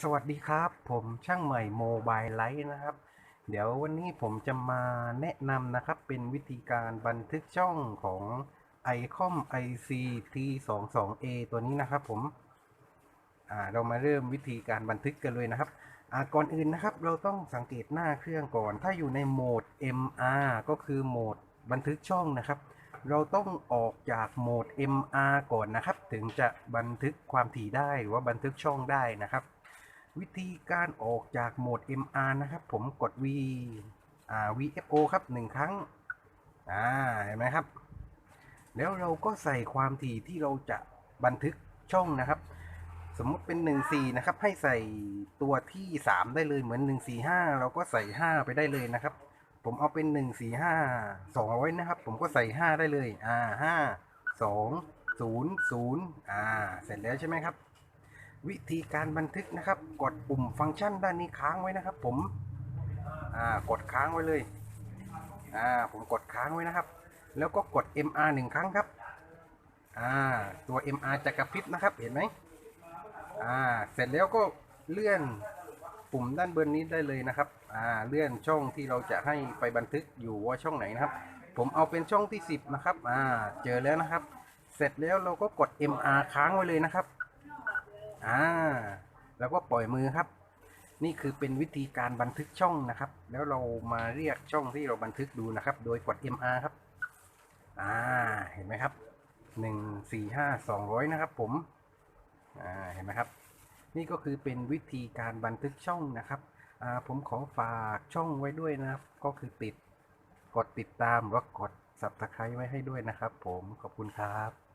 สวัสดีครับ ผมช่างใหม่โมบายไลท์นะครับ เดี๋ยววันนี้ผมจะมาแนะนำนะครับ เป็นวิธีการบันทึกช่องของ ICOM IC T22A ตัวนี้นะครับผมเรามาเริ่มวิธีการบันทึกกันเลยนะครับก่อนอื่นนะครับ เราต้องสังเกตหน้าเครื่องก่อน ถ้าอยู่ในโหมด MR ก็คือโหมดบันทึกช่องนะครับ เราต้องออกจากโหมด MR ก่อนนะครับ ถึงจะบันทึกความถี่ได้หรือว่าบันทึกช่องได้นะครับ วิธีการออกจากโหมด MR นะครับ ผมกด V อ่า VFO ครับหนึ่งครั้ง อ่า เห็นไหมครับ แล้วเราก็ใส่ความถี่ที่เราจะบันทึกช่องนะครับ สมมุติเป็น 14 นะครับ ให้ใส่ตัวที่ 3 ได้เลยเหมือน 145 เราก็ใส่ 5 ไปได้เลยนะครับ ผมเอาเป็น 145 200 นะครับ ผมก็ใส่ 5 ได้เลย อ่า 5 2 0 0 อ่า เสร็จแล้วใช่ไหมครับ วิธีการบันทึกนะครับ กดปุ่มฟังก์ชันด้านนี้ค้างไว้นะครับ ผมอ่ากดค้างไว้เลยอ่าผมกดค้างไว้นะครับ แล้วก็กด MR หนึ่งครั้งครับอ่าตัว MR จะกระพริบนะครับเห็นไหมอ่าเสร็จแล้วก็เลื่อนปุ่มด้านบนนี้ได้เลยนะครับอ่าเลื่อนช่องที่เราจะให้ไปบันทึกอยู่ว่าช่องไหนนะครับ ผมเอาเป็นช่องที่ 10 นะครับอ่าเจอแล้วนะครับ เสร็จแล้วเราก็กด MR ค้างไว้เลยนะครับ อ่า แล้วก็ปล่อยมือครับ นี่คือเป็นวิธีการบันทึกช่องนะครับ แล้วเรามาเรียกช่องที่เราบันทึกดูนะครับ โดยกด MR ครับ อ่า เห็นไหมครับหนึ่งสี่ห้าสองร้อยนะครับ ผม อ่า เห็นไหมครับ นี่ก็คือเป็นวิธีการบันทึกช่องนะครับ อ่า ผมขอฝากช่องไว้ด้วยนะครับ ก็คือติด กดติดตามหรือว่ากด subscribe ไว้ให้ด้วยนะครับ ผม ขอบคุณครับ